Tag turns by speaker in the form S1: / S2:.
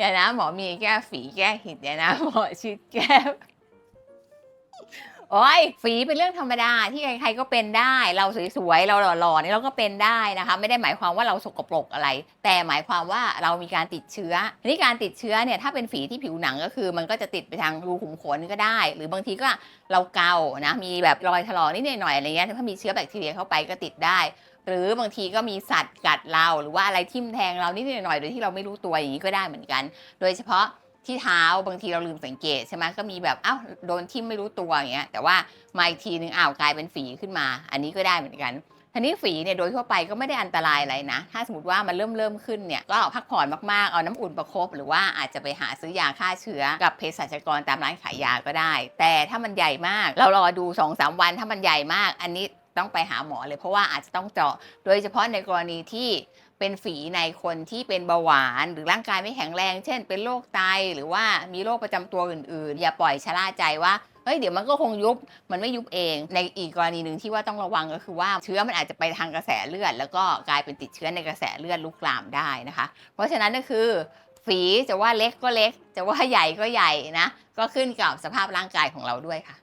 S1: เดี๋ยวนะหมอมีแก้ฝีแก้หิดเดี๋ยวนะหมอชิดแก้โอ้ยฝีเป็นเรื่องธรรมดาที่ใครๆก็เป็นได้ เราสวยๆเราหล่อๆนี่เราก็เป็นได้นะคะ ไม่ได้หมายความว่าเราสกปรกอะไร แต่หมายความว่าเรามีการติดเชื้อทีนี้การติดเชื้อเนี่ยถ้าเป็นฝีที่ผิวหนังก็คือ มันก็จะติดไปทางรูขุมขนก็ได้ หรือบางทีก็เราเกานะมีแบบรอยถลอกนิดหน่อยๆอะไรเงี้ยถ้ามีเชื้อแบคทีเรียเข้าไปก็ติดได้ หรือบางทีก็มีสัตว์กัดเราหรือว่าอะไรทิ่มแทงเรานิดหน่อยโดยที่เราไม่รู้ตัวอย่างนี้ก็ได้เหมือนกัน โดยเฉพาะที่เท้าบางทีเราลืมสังเกตใช่ไหมก็มีแบบอ้าวโดนทิ่มไม่รู้ตัวอย่างเงี้ยแต่ว่ามาอีกทีนึงอ้าวกลายเป็นฝีขึ้นมา อันนี้ก็ได้เหมือนกันทีนี้ฝีเนี่ยโดยทั่วไปก็ไม่ได้อันตรายอะไรนะ ถ้าสมมติว่ามันเริ่มเริ่มขึ้นเนี่ยก็พักผ่อนมากๆ เอาน้ำอุ่นประคบหรือว่าอาจจะไปหาซื้อยาฆ่าเชื้อกับเภสัชกรตามร้านขายยาก็ได้ แต่ถ้ามันใหญ่มาก เรารอดู2อสวันถ้ามันใหญ่มาก อันนี้ ต้องไปหาหมอเลย เพราะว่าอาจจะต้องเจาะ โดยเฉพาะในกรณีที่เป็นฝีในคนที่เป็นเบาหวาน หรือร่างกายไม่แข็งแรง เช่น เป็นโรคไตหรือว่ามีโรคประจำตัวอื่น ๆ อย่าปล่อยชะล่าใจว่าเฮ้ยเดี๋ยวมันก็คงยุบมันไม่ยุบเอง ในอีกกรณีหนึ่งที่ว่าต้องระวังก็คือว่าเชื้อมันอาจจะไปทางกระแสเลือด แล้วก็กลายเป็นติดเชื้อในกระแสเลือดลุกลามได้นะคะ เพราะฉะนั้นก็คือฝีจะว่าเล็กก็เล็ก จะว่าใหญ่ก็ใหญ่นะ ก็ขึ้นกับสภาพร่างกายของเราด้วยค่ะ